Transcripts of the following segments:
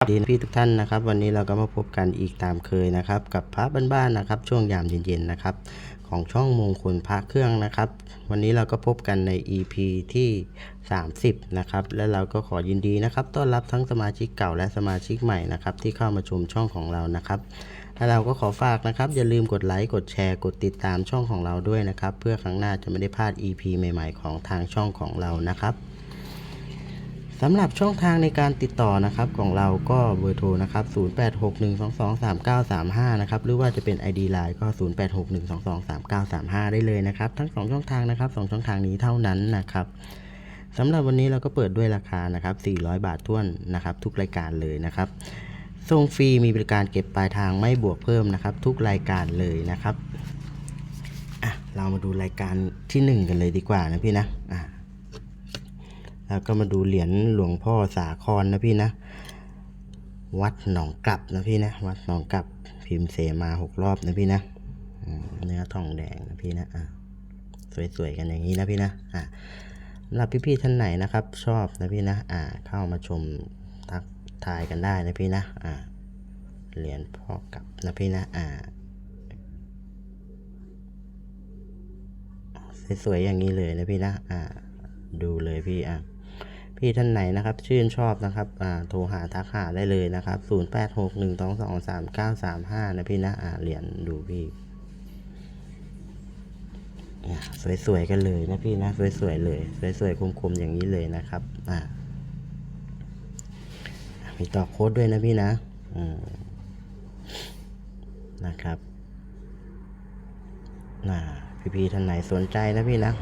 สวัสดีพี่ทุกท่านนะครับ วันนี้เราก็มาพบกันอีกตามเคยนะครับ กับพระบ้านๆนะครับ ช่วงยามเย็นๆนะครับ ของช่องมงคลพระเครื่องนะครับ วันนี้เราก็พบกันใน EP ที่ 30 นะครับ และเราก็ขอยินดีนะครับ ต้อนรับทั้งสมาชิกเก่าและสมาชิกใหม่นะครับ ที่เข้ามาชมช่องของเรานะครับและเราก็ขอฝากนะครับ อย่าลืมกดไลค์กดแชร์กดติดตามช่องของเราด้วยนะครับ เพื่อครั้งหน้าจะไม่ได้พลาด EP ใหม่ ๆ ของทางช่องของเรานะครับ สำหรับช่องทางในการติดต่อนะครับของเราก็เบอร์โทรนะครับ 0861223935 นะครับ หรือว่าจะเป็น ID Line ก็ 0861223935 ได้เลยนะครับ ทั้ง 2 ช่องทางนะครับ 2 ช่องทางนี้เท่านั้นนะครับสำหรับวันนี้เราก็เปิดด้วยราคานะครับ 400 บาทท้วนนะครับ ทุกรายการเลยนะครับส่งฟรีมีบริการเก็บปลายทางไม่บวกเพิ่มนะครับ ทุกรายการเลยนะครับอะเรามาดูรายการที่ 1 กันเลยดีกว่านะพี่นะอะ แล้วก็มาดูเหรียญหลวงพ่อสาครนะพี่นะ วัดหนองกลับนะพี่นะ วัดหนองกลับพิมพ์เสมาหกรอบนะพี่นะเนื้อทองแดงนะพี่นะอะสวยๆกันอย่างนี้นะพี่นะอะสำหรับพี่ๆท่านไหนนะครับ ชอบนะพี่นะอ่าเข้ามาชมทักทายกันได้นะพี่นะอ่าเหรียญพ่อกลับนะพี่นะอ่าสวยๆอย่างนี้เลยนะพี่นะอ่าดูเลยพี่อะ พี่ท่านไหนนะครับ ชื่นชอบนะครับอ่าโทรหาทักหาได้เลยนะครับ0861223935 นะพี่นะอ่าเหรียญดูพี่อะสวยๆกันเลยนะพี่นะสวยๆเลยสวยๆคมๆอย่างนี้เลยนะครับอ่ามีต่อโค้ดด้วยนะพี่นะอืมนะครับน่าพี่ๆท่านไหนสนใจนะพี่นะ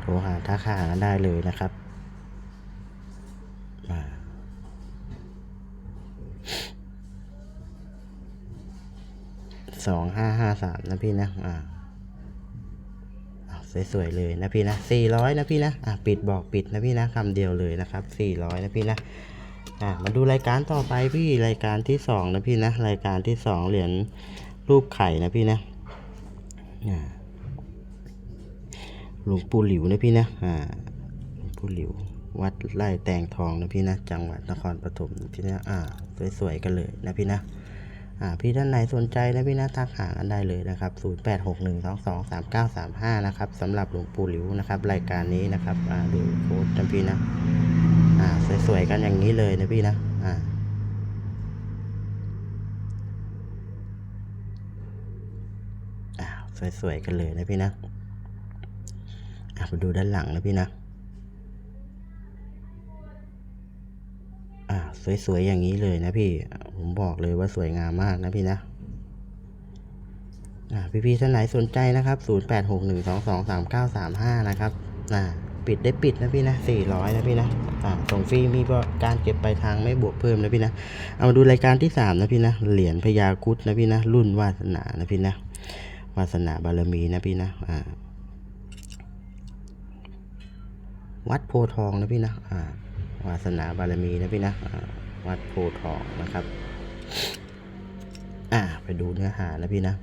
โทรหาทักหาได้เลยนะครับ สองห้าห้าสามนะพี่นะ อ่าสวยๆเลยนะพี่นะสี่ร้อยนะพี่นะอ่าปิดบอกปิดนะพี่นะคำเดียวเลยนะครับสี่ร้อยนะพี่นะอ่ามาดูรายการต่อไปพี่รายการที่สองนะพี่นะรายการที่สองเหรียญรูปไข่นะพี่นะอ่าหลวงปู่หลิวนะพี่นะอ่าหลวงปู่หลิววัดไร่แตงทองนะพี่นะ จังหวัดนครปฐมนะพี่นะอ่าสวยๆกันเลยนะพี่นะ พี่ท่านไหนสนใจนะพี่นะทักหากันได้เลยนะครับ0861223935นะครับสำหรับหลวงปู่หลิวนะครับรายการนี้นะครับอ่าดูโค้ดนะพี่นะอ่าสวยๆกันอย่างนี้เลยนะพี่นะอ่าสวยๆกันเลยนะพี่นะอะมาดูด้านหลังนะพี่นะอ่าสวยๆอย่างนี้เลยนะพี่ ผมบอกเลยว่าสวยงามมากนะพี่นะอ่าพี่ๆท่านไหนสนใจนะครับ 0861223935 นะครับอ่าปิดได้ปิดนะพี่นะ 400 นะพี่นะอ่าส่งฟรีมีการเก็บปลายทางไม่บวกเพิ่มนะพี่นะ เอามาดูรายการที่ 3 นะพี่นะ เหรียญพญาคุดนะพี่นะ รุ่นวาสนานะพี่นะ วาสนาบารมีนะพี่นะ อ่า วัดโพทองนะพี่นะ อ่า วาสนาบารมีนะพี่นะ อ่า วัดโพทองนะครับ อ่า ไปดูเนื้อหานะพี่นะ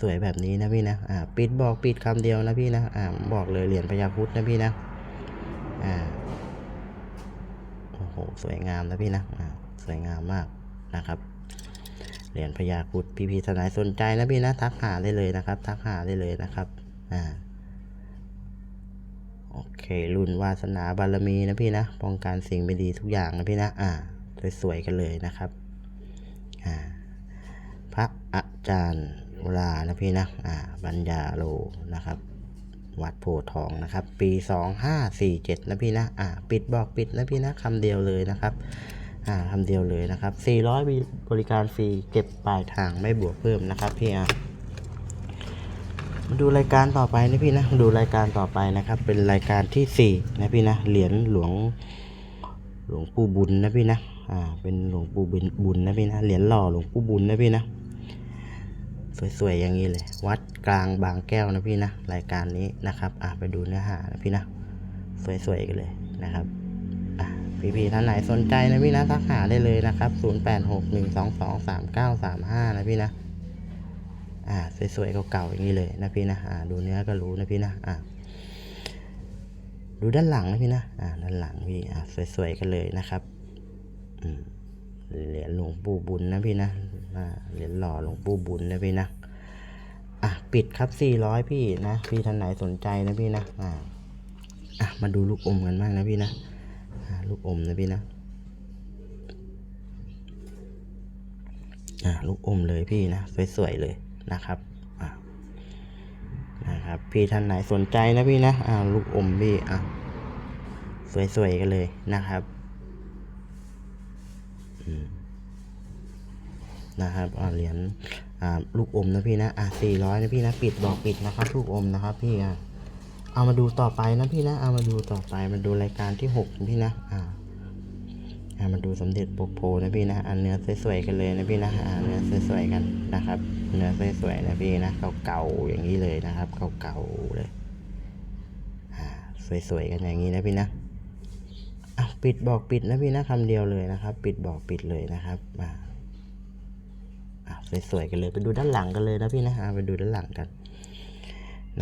สวยๆแบบนี้นะพี่นะ อ่า ปิดบอกปิดคำเดียวนะพี่นะ อ่า บอกเลยเหรียญพญาพุธนะพี่นะ อ่า โอ้โห สวยงามนะพี่นะ อ่า สวยงามมากนะครับ เหรียญพญาครุดพี่พี่ทนายสนใจนะพี่นะ ทักหาได้เลยนะครับ ทักหาได้เลยนะครับ อ่า โอเค รุ่นวาสนาบารมีนะพี่นะ ป้องกันสิ่งไม่ดีทุกอย่างนะพี่นะ อ่า สวยๆกันเลยนะครับอ่าพระอาจารย์วรานะพี่นะอ่าบัญญาโลนะครับ วัดโพทองนะครับ ปีสองห้าสี่เจ็ดนะพี่นะอ่าปิดบอกปิดนะพี่นะคำเดียวเลยนะครับอ่าคำเดียวเลยนะครับ 400มีบริการฟรีเก็บปลายทางไม่บวกเพิ่มนะครับพี่อะมาดูรายการต่อไปนะพี่นะมาดูรายการต่อไปนะครับ เป็นรายการที่4นะพี่นะเหรียญหลวงหลวงปู่บุญนะพี่นะ อ่า เป็นหลวงปู่บุญบุญนะพี่นะ เหรียญหล่อหลวงปู่บุญนะพี่นะ สวยๆอย่างนี้เลย วัดกลางบางแก้วนะพี่นะ รายการนี้นะครับ อะไปดูเนื้อหานะพี่นะ สวยๆกันเลยนะครับอะพี่ๆท่านไหนสนใจนะพี่นะทักหาได้เลยนะครับ 0861223935 นะพี่นะ อ่า สวยๆเก่าๆอย่างนี้เลยนะพี่นะ อ่า ดูเนื้อก็รู้นะพี่นะ อ่า ดูด้านหลังนะพี่นะ อ่า ด้านหลังพี่ อ่า สวยๆกันเลยนะครับ เหรียญหลวงปู่บุญนะพี่นะเหรียญหล่อหลวงปู่บุญนะพี่นะอะปิดครับสี่ร้อยพี่นะพี่ท่านไหนสนใจนะพี่นะอ่าอะมาดูลูกอมกันบ้างนะพี่นะลูกอมนะพี่นะอ่าลูกอมเลยพี่นะสวยๆเลยนะครับอ่านะครับพี่ท่านไหนสนใจนะพี่นะอ่าลูกอมพี่อะสวยๆกันเลยนะครับ นะครับเหรียญลูกอมนะพี่นะอะสี่ร้อยนะพี่นะปิดบอกปิดนะครับลูกอมนะครับพี่อะเอามาดูต่อไปนะพี่นะเอามาดูต่อไปมาดูรายการที่หกนะพี่นะอ่าอ่ามาดูสมเด็จปกโพนะพี่นะอันเนื้อสวยๆกันเลยนะพี่นะอ่าเนื้อสวยๆกันนะครับ เนื้อสวยๆนะพี่นะเก่าๆอย่างนี้เลยนะครับเก่าๆเลยอ่าสวยๆกันอย่างนี้นะพี่นะอะ ปิดบอกปิดนะพี่นะคำเดียวเลยนะครับ ปิดบอกปิดเลยนะครับอ่าอะสวยๆกันเลยไปดูด้านหลังกันเลยนะพี่นะอ่าไปดูด้านหลังกัน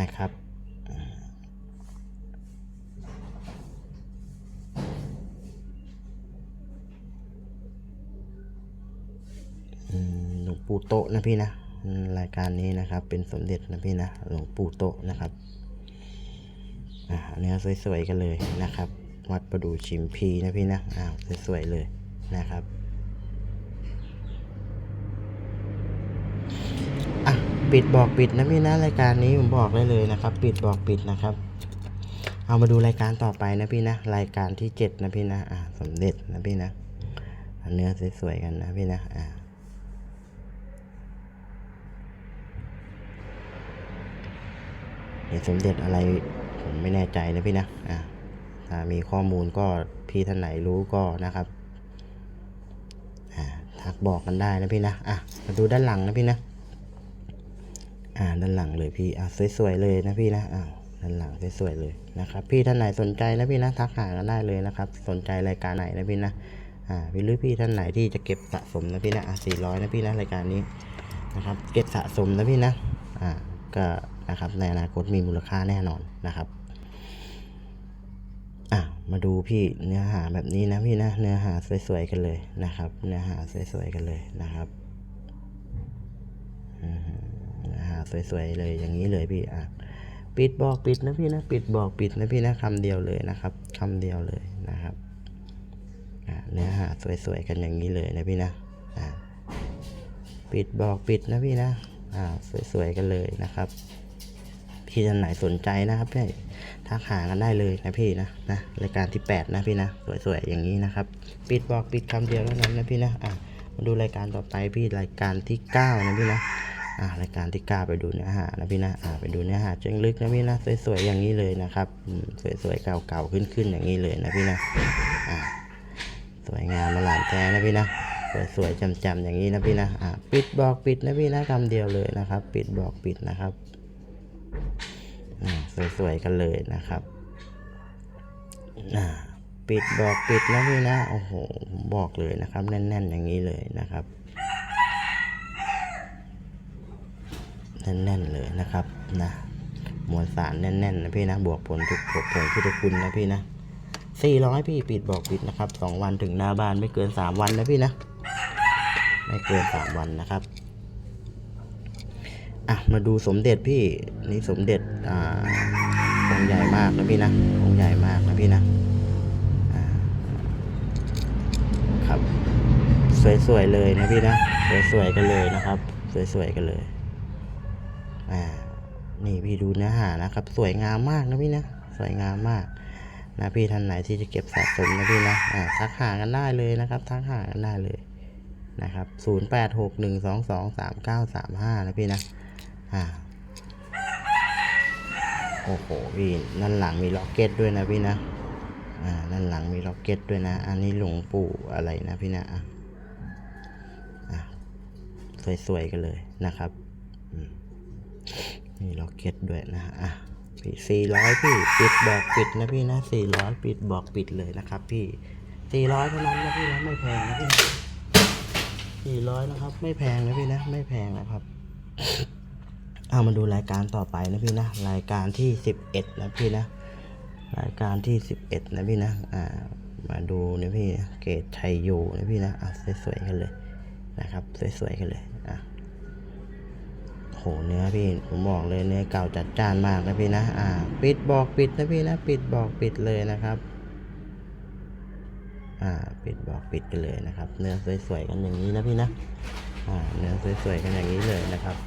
นะครับหลวงปู่โตนะพี่นะรายการนี้นะครับ เป็นสมเด็จนะพี่นะหลวงปู่โตนะครับอ่าเนื้อสวยๆกันเลยนะครับ วัดประดูชิมพีนะพี่นะ อ้าว สวย ๆ เลยนะครับอะปิดบอกปิดนะพี่นะรายการนี้ผมบอกได้เลยนะครับ ปิดบอกปิดนะครับ เอามาดูรายการต่อไปนะพี่นะ รายการที่เจ็ดนะพี่นะ อ่าสมเด็จนะพี่นะ เนื้อสวย ๆ กันนะพี่นะ อ่าเหรียสมเด็จอะไรผมไม่แน่ใจนะพี่นะ อ่า มีข้อมูลก็พี่ท่านไหนรู้ก็นะครับทักบอกกันได้นะพี่นะอะมาดูด้านหลังนะพี่นะอ่าด้านหลังเลยพี่อะสวยๆเลยนะพี่นะอ้าวด้านหลังสวยๆเลยนะครับ พี่ท่านไหนสนใจนะพี่นะทักหากันได้เลยนะครับ สนใจรายการไหนนะพี่นะอ่าพี่หรือพี่ท่านไหนที่จะเก็บสะสมนะพี่นะอะสี่ร้อยนะพี่นะรายการนี้นะครับ เก็บสะสมนะพี่นะอ่าก็นะครับในอนาคตมีมูลค่าแน่นอนนะครับ มาดูพี่เนื้อหาแบบนี้นะพี่นะเนื้อหาสวยๆกันเลยนะครับ เนื้อหาสวยๆกันเลยนะครับเนื้อหาสวยๆเลยอย่างนี้เลยพี่อะปิดบอกปิดนะพี่นะปิดบอกปิดนะพี่นะคำเดียวเลยนะครับคำเดียวเลยนะครับเนื้อหาสวยๆกันอย่างนี้เลยนะพี่นะอะปิดบอกปิดนะพี่นะอ่าสวยๆกันเลยนะครับพี่ท่านไหนสนใจนะครับพี่ ทักหากันได้เลยนะพี่นะนะรายการที่ 8 นะพี่นะ สวยๆอย่างนี้นะครับ ปิดบอกปิดคำเดียวเท่านั้นนะพี่นะอะมาดูรายการต่อไปพี่รายการที่ 9 นะพี่นะอ่ารายการที่ 9 ไปดูเนื้อหานะพี่นะอ่าไปดูเนื้อหาเชิงลึกนะพี่นะสวยๆอย่างนี้เลยนะครับสวยๆเก่าๆขึ้นๆอย่างนี้เลยนะพี่นะอ่าสวยงามมาหลานแท้นะพี่นะสวยๆจำๆอย่างนี้นะพี่นะอ่าปิดบอกปิดนะพี่นะคำเดียวเลยนะครับ ปิดบอกปิดนะครับ สวยๆกันเลยนะครับอ่าปิดบอกปิดนะพี่นะโอ้โหผมบอกเลยนะครับ แน่น ๆ อย่างนี้เลยนะครับแน่นๆเลยนะครับนะมวลสารแน่นๆนะพี่นะบวกผลทุกบวกผลพุทธคุณนะพี่นะสี่ร้อยพี่ปิดบอกปิดนะครับสองวันถึงหน้าบ้านไม่เกินสามวันนะพี่นะ ไม่เกินสามวันนะครับ อะมาดูสมเด็จพี่นี่สมเด็จอ่าองค์ใหญ่มากนะพี่นะองค์ใหญ่มากนะพี่นะครับ สวยๆเลยนะพี่นะสวยๆกันเลยนะครับ สวยๆกันเลยอ่านี่พี่ดูเนื้อหานะครับ สวยงามมากนะพี่นะสวยงามมากนะพี่ท่านไหนที่จะเก็บสะสมนะพี่นะอ่าทักหากันได้เลยนะครับทักหากันได้เลยนะครับ 0 8 6 1 2 2 3 9 3 5 นะพี่นะ อ่าโอ้โหพี่นั่นหลังมีล็อกเก็ตด้วยนะพี่นะอ่านั่นหลังมีล็อกเก็ตด้วยนะ อันนี้หลวงปู่อะไรนะพี่นะอะสวยๆกันเลยนะครับอืมมีล็อกเก็ตด้วยนะอะพี่สี่ร้อยพี่ปิดบอกปิดนะพี่นะสี่ร้อยปิดบอกปิดเลยนะครับ พี่สี่ร้อยเท่านั้นนะพี่นะไม่แพงนะพี่สี่ร้อยนะครับ ไม่แพงนะพี่นะไม่แพงนะครับ เอามาดูรายการต่อไปนะพี่นะรายการที่สิบเอ็ดนะพี่นะ รายการที่สิบเอ็ดนะพี่นะอ่ามาดูนะพี่เกตชัยโยนะพี่นะอะสวยๆกันเลยนะครับสวยๆกันเลยอะโหเนื้อพี่ผมบอกเลยเนื้อเก่าจัดจ้านมากนะพี่นะอ่าปิดบอกปิดนะพี่นะปิดบอกปิดเลยนะครับอ่าปิดบอกปิดกันเลยนะครับ เนื้อสวยๆกันอย่างนี้นะพี่นะอ่าเนื้อสวยๆกันอย่างนี้เลยนะครับ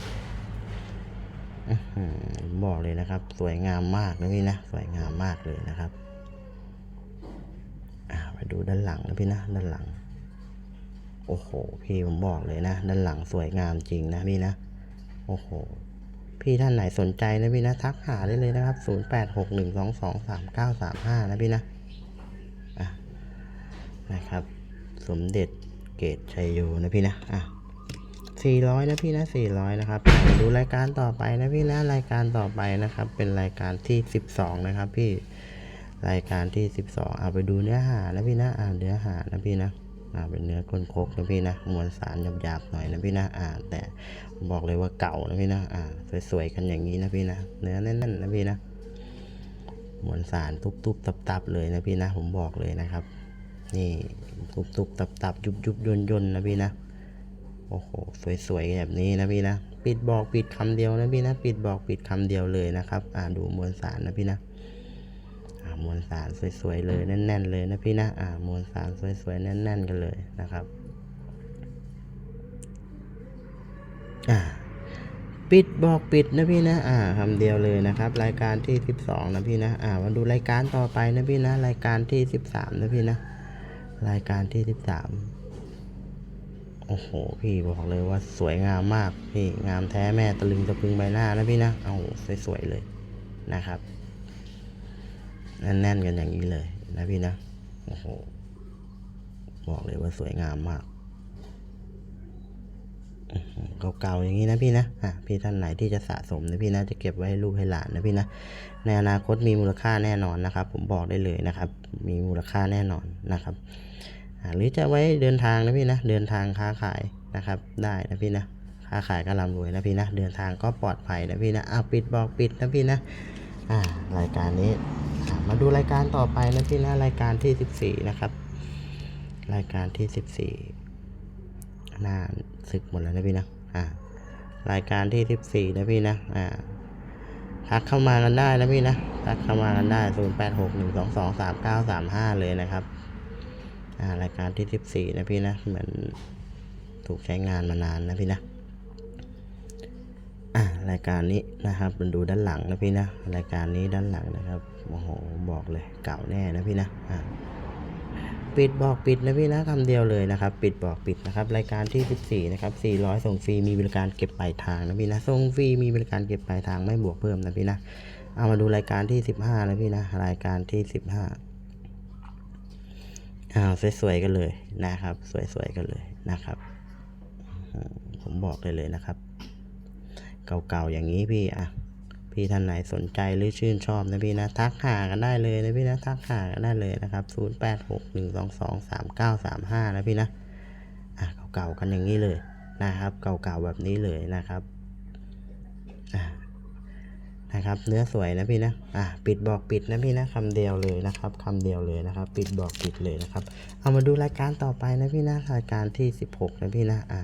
บอกเลยนะครับ สวยงามมากนะพี่นะ สวยงามมากเลยนะครับไปดูด้านหลังนะพี่นะ ด้านหลัง โอ้โห พี่ผมบอกเลยนะ ด้านหลังสวยงามจริงนะพี่นะ โอ้โห พี่ท่านไหนสนใจนะพี่นะ ทักหาได้เลยนะครับ 0 8 6 1 2 2 3 9 3 5 นะพี่นะอะนะครับ สมเด็จเกตชัยโยนะพี่นะ อะ 400 นะพี่นะ 400 นะครับดูรายการต่อไปนะพี่นะรายการต่อไปนะครับ เป็นรายการที่ 12 นะครับ พี่รายการที่ 12 เอาไปดูเนื้อหานะพี่นะอ่าเนื้อหานะพี่นะอ่าเป็นเนื้อก้นโคกนะพี่นะมวลสารหยาบๆหน่อยนะพี่นะอ่าแต่บอกเลยว่าเก่านะพี่นะอ่าสวยๆกันอย่างนี้นะพี่นะเนื้อแน่นๆนะพี่นะมวลสารตุบๆตับๆเลยนะพี่นะ ผมบอกเลยนะครับ นี่ตุบๆตับๆยุบๆย่นๆนะพี่นะ โอ้โห สวยๆแบบนี้นะพี่นะ ปิดบอกปิดคำเดียวนะพี่นะ ปิดบอกปิดคำเดียวเลยนะครับ อ่าดูมวลสารนะพี่นะ อ่ามวลสารสวยๆเลยแน่น ๆ เลยนะพี่นะ อ่ามวลสารสวยๆแน่น ๆ กันเลยนะครับ อ่าปิดบอกปิดนะพี่นะ อ่าคำเดียวเลยนะครับ รายการที่ 12 นะพี่นะ อ่ามาดูรายการต่อไปนะพี่นะ รายการที่ 13 นะพี่นะ รายการที่ 13 โอ้โห พี่บอกเลยว่าสวยงามมากพี่งามแท้แม่ตะลึงตะพึงใบหน้านะพี่นะเอาสวยๆเลยนะครับแน่นๆกันอย่างนี้เลยนะพี่นะโอ้โหบอกเลยว่าสวยงามมากเก่าๆอย่างนี้นะพี่นะอะพี่ท่านไหนที่จะสะสมนะพี่นะจะเก็บไว้ให้ลูกให้หลานนะพี่นะในอนาคตมีมูลค่าแน่นอนนะครับ ผมบอกได้เลยนะครับ มีมูลค่าแน่นอนนะครับ หรือจะไว้เดินทางนะพี่นะเดินทางค้าขายนะครับได้นะพี่นะค้าขายก็ร่ำรวยนะพี่นะเดินทางก็ปลอดภัยนะพี่นะอ้าปิดบอกปิดนะพี่นะอ่ารายการนี้มาดูรายการต่อไปนะพี่นะรายการที่ 14 นะครับ รายการที่ 14หน้าศึกหมดแล้วนะพี่นะอ่ารายการที่ 14 นะพี่นะอ่าทักเข้ามากันได้นะพี่นะทักเข้ามากันได้ 0 8 6 1 2 2 3 9 3 5 เลยนะครับ รายการที่ 14 นะพี่นะ เหมือนถูกใช้งานมานานนะพี่นะอ่ารายการนี้นะครับมันดูด้านหลังนะพี่นะ รายการนี้ด้านหลังนะครับโอ้โหบอกเลยเก่าแน่นะพี่นะอ่าปิดบอกปิดนะพี่นะคำเดียวเลยนะครับ ปิดบอกปิดนะครับ รายการที่ 14 นะครับ 400 ส่งฟรีมีบริการเก็บปลายทางนะพี่นะส่งฟรีมีบริการเก็บปลายทางไม่บวกเพิ่มนะพี่นะเอามาดูรายการที่ 15 นะพี่นะรายการที่ 15 อ่าสวยๆกันเลยนะครับ สวยๆกันเลยนะครับ ผมบอกเลยเลยนะครับ เก่าๆอย่างนี้พี่อะพี่ท่านไหนสนใจหรือชื่นชอบนะพี่นะทักหากันได้เลยนะพี่นะทักหากันได้เลยนะครับ0 8 6 1 2 2 3 9 3 5นะพี่นะอะเก่าๆกันอย่างนี้เลยนะครับ เก่าๆแบบนี้เลยนะครับ นะครับ เนื้อสวยนะพี่นะ อะปิดบอกปิดนะพี่นะคำเดียวเลยนะครับคำเดียวเลยนะครับ ปิดบอกปิดเลยนะครับ เอามาดูรายการต่อไปนะพี่นะรายการที่ 16 นะพี่นะอะ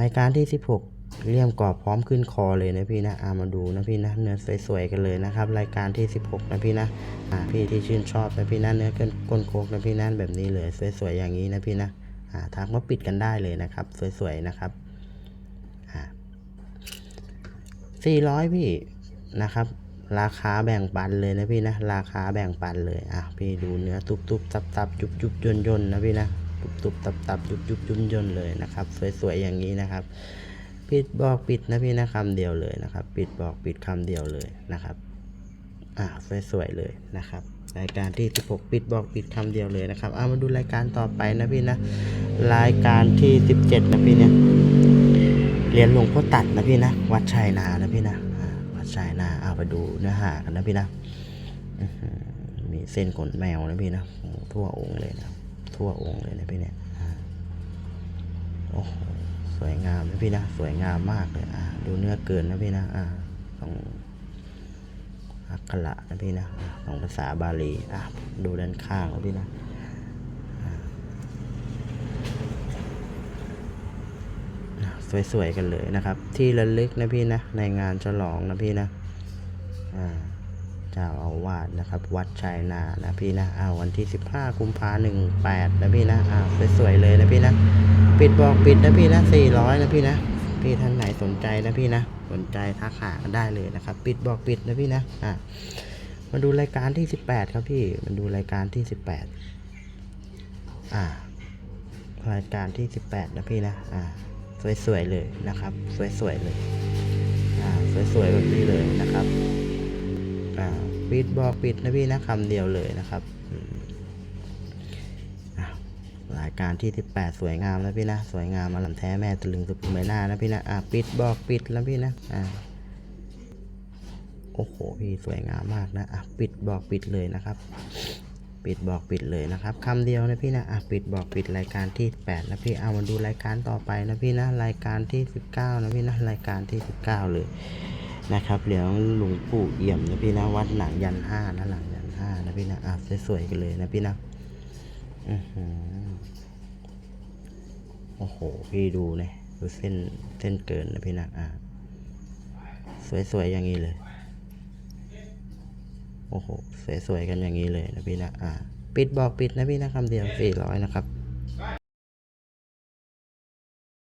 รายการที่ 16เลี่ยมกรอบพร้อมขึ้นคอเลยนะพี่นะอ่ามาดูนะพี่นะเนื้อสวยๆกันเลยนะครับ รายการที่ 16 นะพี่นะอ่าพี่ที่ชื่นชอบนะพี่นะเนื้อเกินก้นโคกนะพี่นะแบบนี้เลยสวยๆอย่างนี้นะพี่นะอ่าทักมาปิดกันได้เลยนะครับ สวยๆนะครับอ่า 400 พี่นะครับ ราคาแบ่งปันเลยนะพี่นะ ราคาแบ่งปันเลย อะพี่ดูเนื้อตุบตุบตับตับยุบยุบยนยนนะพี่นะตุบตุบตับตับยุบยุบยนยนเลยนะครับ สวยๆอย่างนี้นะครับ ปิดบอกปิดนะพี่นะคำเดียวเลยนะครับ ปิดบอกปิดคำเดียวเลยนะครับ อ่าสวยๆเลยนะครับรายการที่ 16 ปิดบอกปิดคำเดียวเลยนะครับ เอามาดูรายการต่อไปนะพี่นะ รายการที่ 17 นะพี่เนี่ย เรียนหลวงพ่อตัดนะพี่นะ วัดชัยนานะพี่นะวัดชัยนาเอาไปดูเนื้อหากันนะพี่นะมีเส้นขนแมวนะพี่นะทั่วองค์เลยนะทั่วองค์เลยนะพี่เนี่ยโอ้โหสวยงามนะพี่นะสวยงามมากเลยอ่าดูเนื้อเกินนะพี่นะอ่าต้องอักขระนะพี่นะอะของภาษาบาลีอะดูด้านข้างนะพี่นะอะอะ สวยๆกันเลยนะครับ ที่ระลึกนะพี่นะในงานฉลองนะพี่นะอ่าเจ้าอาวาสนะครับ วัดชัยนานะพี่นะอ้าววันที่ 15กุมภาหนึ่งแปดนะพี่นะอ้าวสวยๆเลยนะพี่นะ ปิดบอกปิดนะพี่นะ400นะพี่นะพี่ท่านไหนสนใจนะพี่นะสนใจทักหากันได้เลยนะครับ ปิดบอกปิดนะพี่นะอะมาดูรายการที่ 18 ครับพี่มาดูรายการที่ 18อ่ารายการที่ 18 นะพี่นะอ่า สวยๆเลยนะครับ สวยๆเลยอ่าสวยๆแบบนี้เลยนะครับอ่าปิดบอกปิดนะพี่นะคำเดียวเลยนะครับอืมอะรายการที่ 18 สวยงามแล้วพี่นะ สวยงามมาลำแท้แม่ตะลึงสุดใบหน้านะพี่นะอะปิดบอกปิดแล้วพี่นะอ่าโอ้โหพี่สวยงามมากนะอะปิดบอกปิดเลยนะครับ ปิดบอกปิดเลยนะครับคำเดียวนะพี่นะอะปิดบอกปิดรายการที่ 8 นะพี่เอามาดูรายการต่อไปนะพี่นะรายการที่ 19 นะพี่นะรายการที่ 19 เลยนะครับเหลียงหลวงปู่เอี่ยมนะพี่นะวัดหนังยันห้านะหลังยันห้านะพี่นะอะสวยๆกันเลยนะพี่นะอือหือโอ้โหพี่ดูนี่ยดูเส้นเส้นเกินนะพี่นะอ่าสวยๆอย่างนี้เลย โอ้โหสวยๆกันอย่างนี้เลยนะพี่นะอ่าปิดบอกปิดนะพี่นะคำเดียว400นะครับ